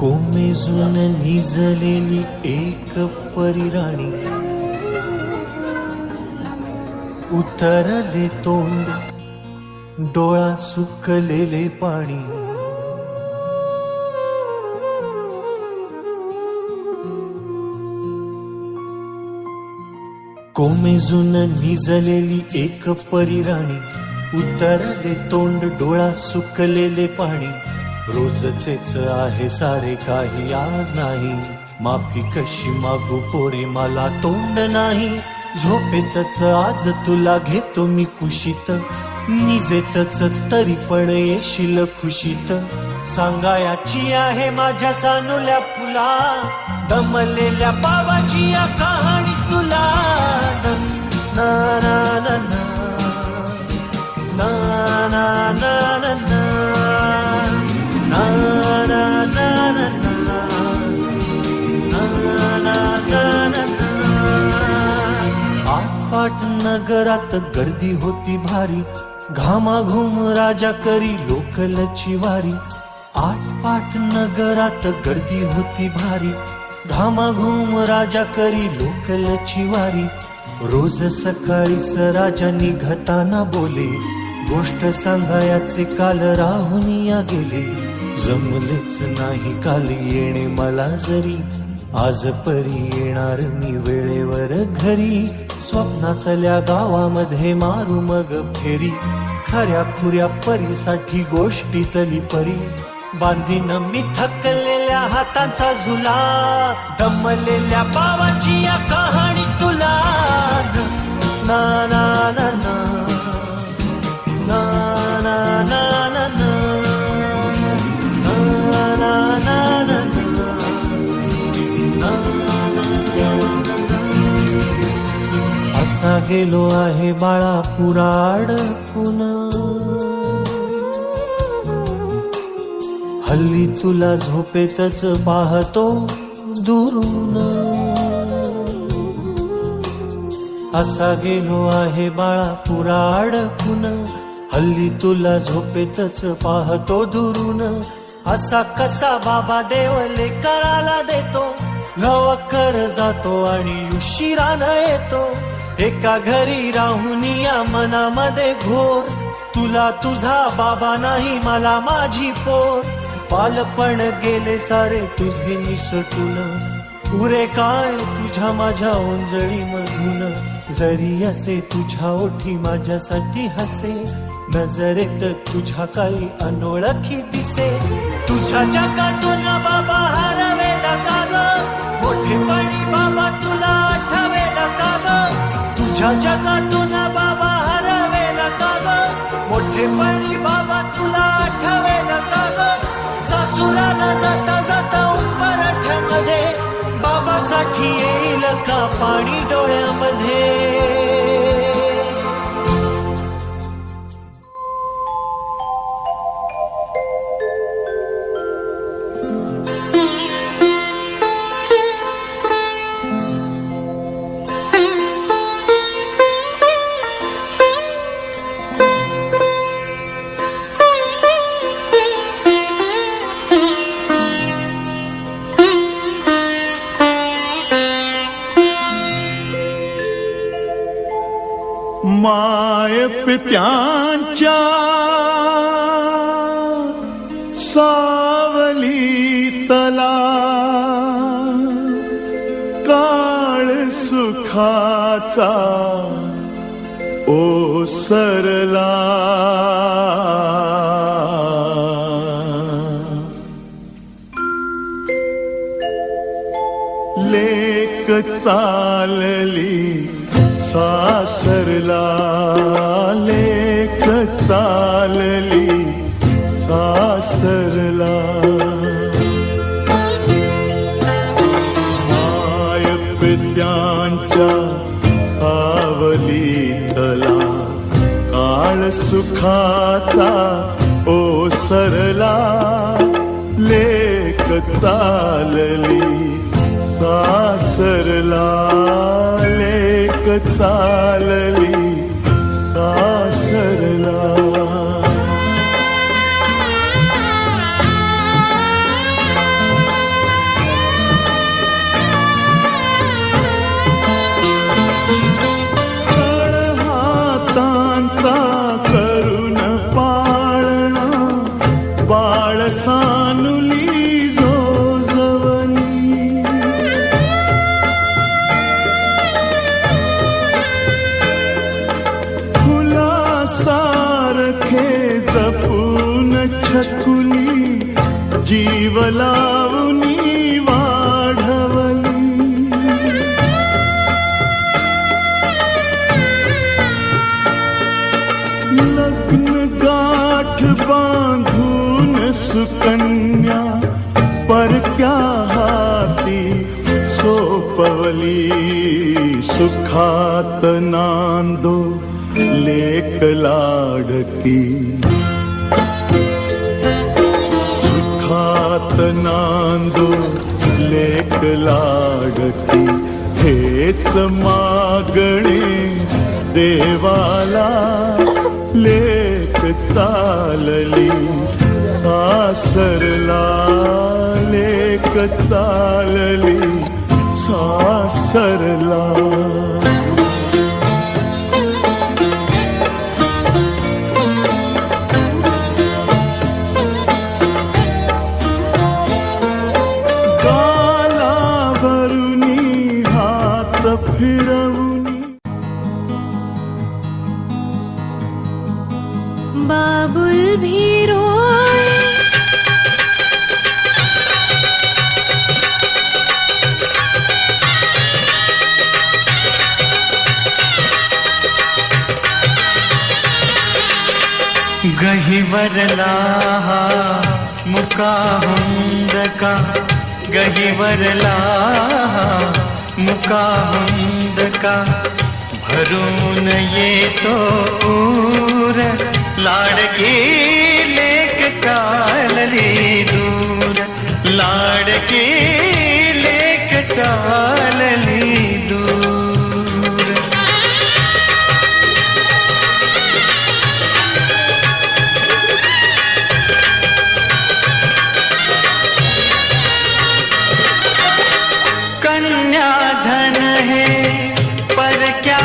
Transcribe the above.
कोमेजून निजलेली एक परिराणी उतरले तोंड डोळा सुकलेले पाणी. कोमेजून निजलेली एक परिराणी उतरले तोंड डोळा सुकलेले पाणी. रोजचेच आहे सारे काही आज नाही. माफी कशी मागू पोरे मला तोंड नाही. झोपेतच आज तुला घेतो मी कुशीत. निजेतच तरी पण येशील खुशीत. सांगायाची आहे माझ्या सानुल्या फुला. दमलेल्या बाबाची या कहाणी तुला. ना ना. ना ना ना ना ना. आटपाट नगरात गर्दी होती भारी. घामाघूम राजा करी लोकलची वारी. आठ पाठ नगरात गर्दी होती भारी. घामाघूम राजा करी लोकलची वारी. रोज सकाळी स राजा निघताना बोले. गोष्ट सांगायाचे काल राहुनिया गेले जमलेच नाही काल येणे मला जरी. आज परी येणार मी वेळेवर घरी. स्वप्नातल्या गावामध्ये मारू मग फेरी. खऱ्या खुऱ्या परीसाठी गोष्टीतली परी. बांधीन मी थकलेल्या हातांचा झुला. दमलेल्या बाबाची या कहाणी तुला. ना ना ना ना ना गेलो आहे बाळा पुराड पुन्हा हल्ली तुला झोपेतच पाहतो दुरून. असा गेलो आहे बाळा पुराड पुन्हा हल्ली तुला झोपेतच पाहतो दुरून. असा कसा बाबा देवले कराला देतो. लवकर जातो आणि उशिरानं येतो. एका घरी राहून या मनामध्ये घोर. तुला तुझा बाबा नाही मला माझी पोर. बालपण गेले सारे तुझे निसटून. पुरे काय तुझ्या माझ्या ओंजळी मधून जरी असे तुझ्या ओठी माझ्यासाठी हसे नजरेत तुझ्या काही अनोळखी दिसे. तुझ्या जगातून बाबा हरवे का ग? मोठेपणी बाबा तुला आठवे. तुझ्या जगातून बाबा हरवेला का ग? मोठेपणी बाबा तुला आठवेला का ग? सासुराला जाता जाता उंबरठ्यामध्ये बाबासाठी येईल का पाणी डोळ्यामध्ये? त्यांच्या सावलीतला काळ सुखाचा ओसरला. लेक चालली सासरला. चालली सासरला. माय पित्यांच्या सावलीतला काळ सुखाचा ओ सरला लेक चालली सासरला. लेक चालली कुली जीवलानिढवली लग्न काठ बान्धुन सुकन् प्रति सोपली सुखात नो लेक लाडकी सुखात नांदो लेक लाडकी हेच मागणे देवाला. लेक चालली सासरला. लेक चालली सासरला. भी रोए ीरो गहीवरलाहा मुका हुन्दका गहीवरलाहा मुका हुन्दका भ लाडकी लेक चालली दूर. लाडकी लेक चालली दूर. कन्या धन है पर क्या क्या